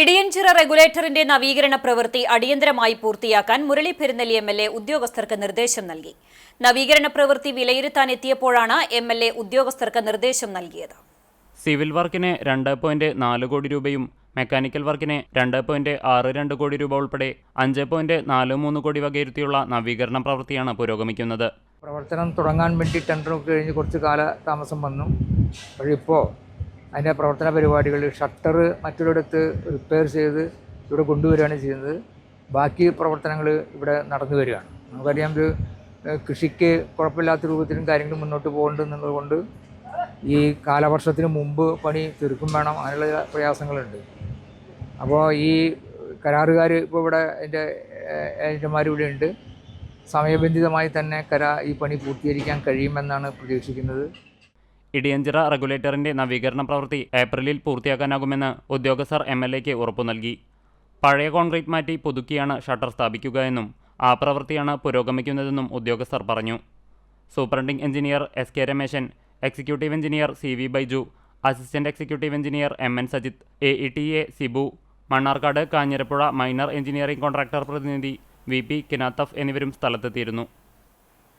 ഇടിയഞ്ചിറ റെഗുലേറ്ററിന്റെ നവീകരണ പ്രവൃത്തി അടിയന്തരമായി പൂർത്തിയാക്കാൻ Murali Perunelli M L A ഉദ്യോഗസ്ഥർക്ക് നിർദ്ദേശം നൽകി. നവീകരണ പ്രവൃത്തി വിലയിരുത്താൻ എത്തിയപ്പോഴാണ് എം എൽ എ ഉദ്യോഗസ്ഥർക്ക് നിർദ്ദേശം നൽകിയത്. സിവിൽ വർക്കിന് രണ്ട് പോയിന്റ് നാല് കോടി രൂപയും മെക്കാനിക്കൽ വർക്കിന് രണ്ട് പോയിന്റ് ആറ് രണ്ട് കോടി രൂപ ഉൾപ്പെടെ അഞ്ച് പോയിന്റ് നാല് മൂന്ന് കോടി വകയിരുത്തിയുള്ള നവീകരണ പ്രവൃത്തിയാണ് പുരോഗമിക്കുന്നത്. പ്രവർത്തനം തുടങ്ങാൻ വേണ്ടി ടെൻഡർ കഴിഞ്ഞ് കുറച്ച് കാല താമസം വന്നു. പക്ഷേ ഇപ്പോൾ അതിന്റെ പ്രവർത്തന പരിപാടികൾ ഷട്ടർ മറ്റൊരിടത്ത് റിപ്പയർ ചെയ്ത് ഇവിടെ കൊണ്ടുവരികയാണ് ചെയ്യുന്നത്. ബാക്കി പ്രവർത്തനങ്ങൾ ഇവിടെ നടന്നു വരികയാണ്. നമുക്കറിയാം ഇത് കൃഷിക്ക് കുഴപ്പമില്ലാത്ത രൂപത്തിലും കാര്യങ്ങളും മുന്നോട്ട് പോകുന്നുണ്ട് എന്നുള്ളതുകൊണ്ട് ഈ കാലവർഷത്തിന് മുമ്പ് പണി തീർക്കും വേണം അങ്ങനെയുള്ള പ്രയാസങ്ങളുണ്ട്. അപ്പോൾ ഈ കരാറുകാർ ഇപ്പോൾ ഇവിടെ എന്റെ ഏജന്റുമാർ ഇവിടെ ഉണ്ട്. സമയബന്ധിതമായി തന്നെ കരാ ഈ പണി പൂർത്തീകരിക്കാൻ കഴിയുമെന്നാണ് പ്രതീക്ഷിക്കുന്നത്. ഇടിയഞ്ചിറ റെഗുലേറ്ററിന്റെ നവീകരണ പ്രവൃത്തി ഏപ്രിലിൽ പൂർത്തിയാക്കാനാകുമെന്ന് ഉദ്യോഗസ്ഥർ എം എൽ എക്ക് ഉറപ്പു നൽകി. പഴയ കോൺക്രീറ്റ് മാറ്റി പുതുക്കിയാണ് ഷട്ടർ സ്ഥാപിക്കുക എന്നും ആ പ്രവൃത്തിയാണ് പുരോഗമിക്കുന്നതെന്നും ഉദ്യോഗസ്ഥർ പറഞ്ഞു. Superintending engineer S K Rameshan executive engineer C V Baiju assistant executive engineer M N Sajith A E T A Sibu Mannarkkad Kanjirapuzha minor engineering contractor പ്രതിനിധി വി പി കിനാത്തഫ് എന്നിവരും സ്ഥലത്തെത്തിയിരുന്നു.